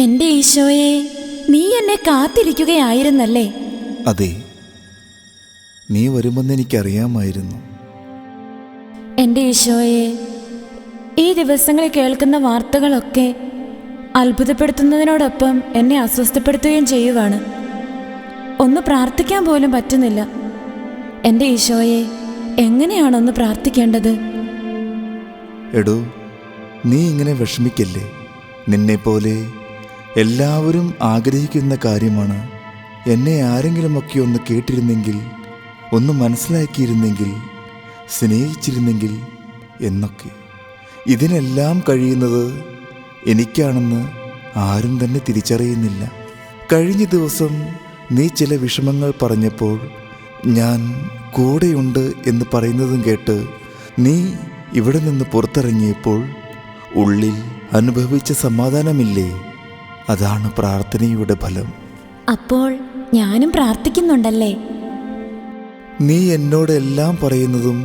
എന്റെ ഈശോയെ നീ എന്നെ കാത്തിരിക്കുകയായിരുന്നല്ലേ? അതെ. നീ വരുമെന്ന് എനിക്കറിയാമായിരുന്നു. എന്റെ ഈശോയെ ഈ ദിവസങ്ങളിൽ കേൾക്കുന്ന വാർത്തകളൊക്കെ അത്ഭുതപ്പെടുത്തുന്നതിനോടൊപ്പം എന്നെ അസ്വസ്ഥപ്പെടുത്തുകയും ചെയ്യുവാണ്. ഒന്ന് പ്രാർത്ഥിക്കാൻ പോലും പറ്റുന്നില്ല. എന്റെ ഈശോയെ എങ്ങനെയാണൊന്ന് പ്രാർത്ഥിക്കേണ്ടത്? എടോ നീ ഇങ്ങനെ വിഷമിക്കല്ലേ? നിന്നെപ്പോലെ എല്ലാവരും ആഗ്രഹിക്കുന്ന കാര്യമാണ്. എന്നെ ആരെങ്കിലുമൊക്കെ ഒന്ന് കേട്ടിരുന്നെങ്കിൽ ഒന്ന് മനസ്സിലാക്കിയിരുന്നെങ്കിൽ സ്നേഹിച്ചിരുന്നെങ്കിൽ എന്നൊക്കെ. ഇതിനെല്ലാം കഴിയുന്നത് എനിക്കാണെന്ന് ആരും തന്നെ തിരിച്ചറിയുന്നില്ല. കഴിഞ്ഞ ദിവസം നീ ചില വിഷമങ്ങൾ പറഞ്ഞപ്പോൾ ഞാൻ കൂടെയുണ്ട് എന്ന് പറയുന്നതും കേട്ട് നീ ഇവിടെ നിന്ന് പുറത്തിറങ്ങിയപ്പോൾ ഉള്ളിൽ അനുഭവിച്ച സമാധാനമില്ലേ? അതാണ് പ്രാർത്ഥനയുടെ ഫലം. അപ്പോൾ ഞാനും പ്രാർത്ഥിക്കുന്നുണ്ടല്ലേ? നീ എന്നോട് എല്ലാം പറയുന്നതും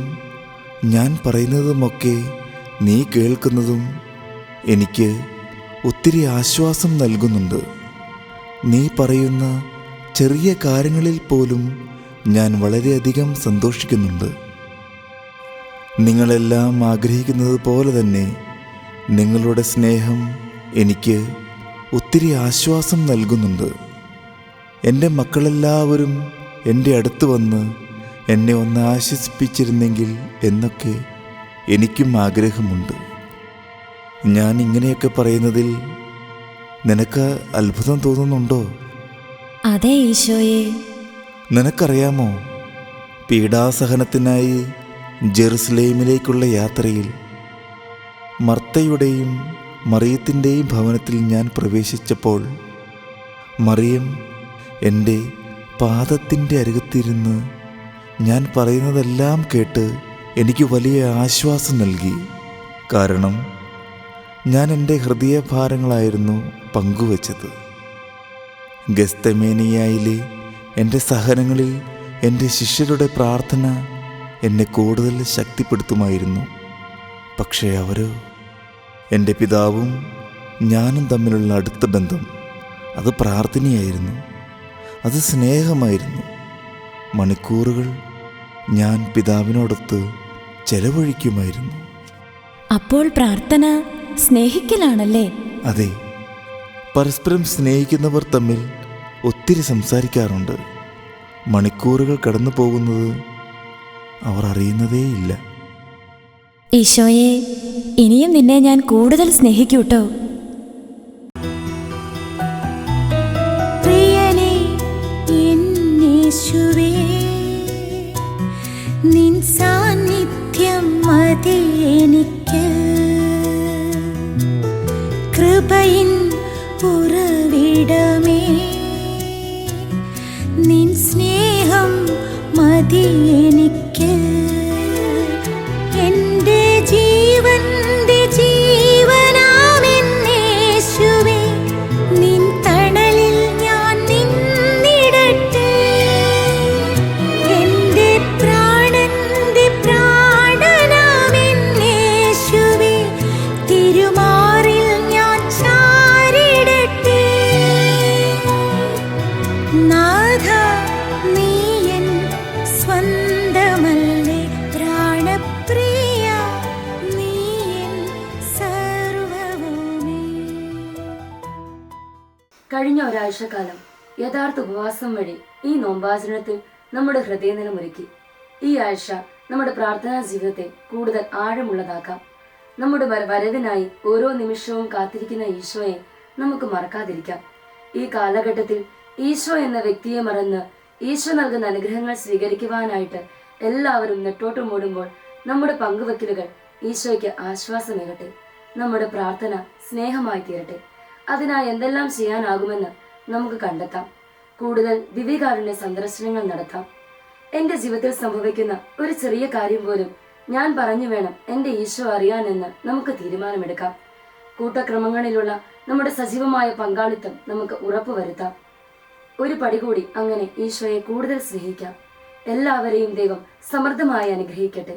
ഞാൻ പറയുന്നതുമൊക്കെ നീ കേൾക്കുന്നതും എനിക്ക് ഒത്തിരി ആശ്വാസം നൽകുന്നുണ്ട്. നീ പറയുന്ന ചെറിയ കാര്യങ്ങളിൽ പോലും ഞാൻ വളരെയധികം സന്തോഷിക്കുന്നുണ്ട്. നിങ്ങളെല്ലാം ആഗ്രഹിക്കുന്നത് പോലെ തന്നെ നിങ്ങളുടെ സ്നേഹം എനിക്ക് ഒത്തിരി ആശ്വാസം നൽകുന്നുണ്ട്. എന്റെ മക്കളെല്ലാവരും എന്റെ അടുത്ത് വന്ന് എന്നെ ഒന്ന് ആശ്വസിപ്പിച്ചിരുന്നെങ്കിൽ എന്നൊക്കെ എനിക്കും ആഗ്രഹമുണ്ട്. ഞാൻ ഇങ്ങനെയൊക്കെ പറയുന്നതിൽ നിനക്ക് അത്ഭുതം തോന്നുന്നുണ്ടോ? അതെ ഈശോയെ. നിനക്കറിയാമോ? പീഡാസഹനത്തിനായി ജെറുസലേമിലേക്കുള്ള യാത്രയിൽ മർത്തയുടെയും മറിയത്തിന്റെയും ഭവനത്തിൽ ഞാൻ പ്രവേശിച്ചപ്പോൾ മറിയം എന്റെ പാദത്തിന്റെ അരുകത്തിരുന്ന് ഞാൻ പറയുന്നതെല്ലാം കേട്ട് എനിക്ക് വലിയ ആശ്വാസം നൽകി. കാരണം ഞാൻ എന്റെ ഹൃദയഭാരങ്ങളായിരുന്നു പങ്കുവച്ചത്. ഗസ്തമേനിയായിലെ എന്റെ സഹനങ്ങളിൽ എന്റെ ശിഷ്യരുടെ പ്രാർത്ഥന എന്നെ കൂടുതൽ ശക്തിപ്പെടുത്തുമായിരുന്നു. പക്ഷേ അവരോ എന്റെ പിതാവും ഞാനും തമ്മിലുള്ള അടുത്ത ബന്ധം അത് പ്രാർത്ഥനയായിരുന്നു. അത് സ്നേഹമായിരുന്നു. മണിക്കൂറുകൾ ഞാൻ പിതാവിനോടൊത്ത് ചെലവഴിക്കുമായിരുന്നു. അപ്പോൾ പ്രാർത്ഥന സ്നേഹിക്കലാണല്ലേ? അതെ. പരസ്പരം സ്നേഹിക്കുന്നവർ തമ്മിൽ ഒത്തിരി സംസാരിക്കാറുണ്ട്. മണിക്കൂറുകൾ കടന്നു പോകുന്നത് അവർ അറിയുന്നതേയില്ല. ഈശോയെ ഇനിയും നിന്നെ ഞാൻ കൂടുതൽ സ്നേഹിക്കൂട്ടോ. നിൻ സാന്നിധ്യം മതി കൃപയിൻ ഉറവിടമേ നിൻ സ്നേഹം മതി നാഥ നീ എൻ നീ എൻ കഴിഞ്ഞ ഒരാഴ്ചക്കാലം യഥാർത്ഥ ഉപവാസം വഴി ഈ നോമ്പാചരണത്തിൽ നമ്മുടെ ഹൃദയനിലമൊരുക്കി. ഈ ആഴ്ച നമ്മുടെ പ്രാർത്ഥനാ ജീവിതത്തെ കൂടുതൽ ആഴമുള്ളതാക്കാം. നമ്മുടെ വരവിനായി ഓരോ നിമിഷവും കാത്തിരിക്കുന്ന ഈശോയെ നമുക്ക് മറക്കാതിരിക്കാം. ഈ കാലഘട്ടത്തിൽ ഈശോ എന്ന വ്യക്തിയെ മറന്ന് ഈശോ നൽകുന്ന അനുഗ്രഹങ്ങൾ സ്വീകരിക്കുവാനായിട്ട് എല്ലാവരും നെട്ടോട്ട് മൂടുമ്പോൾ നമ്മുടെ പങ്കുവെക്കലുകൾ ഈശോയ്ക്ക് ആശ്വാസമേകട്ടെ. നമ്മുടെ പ്രാർത്ഥന സ്നേഹമായി തീരട്ടെ. അതിനായി എന്തെല്ലാം ചെയ്യാനാകുമെന്ന് നമുക്ക് കണ്ടെത്താം. കൂടുതൽ ദിവ്യകാരുണ്യ സന്ദർശനങ്ങൾ നടത്താം. എന്റെ ജീവിതത്തിൽ സംഭവിക്കുന്ന ഒരു ചെറിയ കാര്യം പോലും ഞാൻ പറഞ്ഞു വേണം എന്റെ ഈശോ അറിയാനെന്ന് നമുക്ക് തീരുമാനമെടുക്കാം. കൂട്ടക്രമങ്ങളിലുള്ള നമ്മുടെ സജീവമായ പങ്കാളിത്തം നമുക്ക് ഉറപ്പുവരുത്താം. ഒരു പടി കൂടി അങ്ങനെ ഈശോയെ കൂടുതൽ സ്നേഹിക്കാം. എല്ലാവരെയും ദൈവം സമൃദ്ധമായി അനുഗ്രഹിക്കട്ടെ.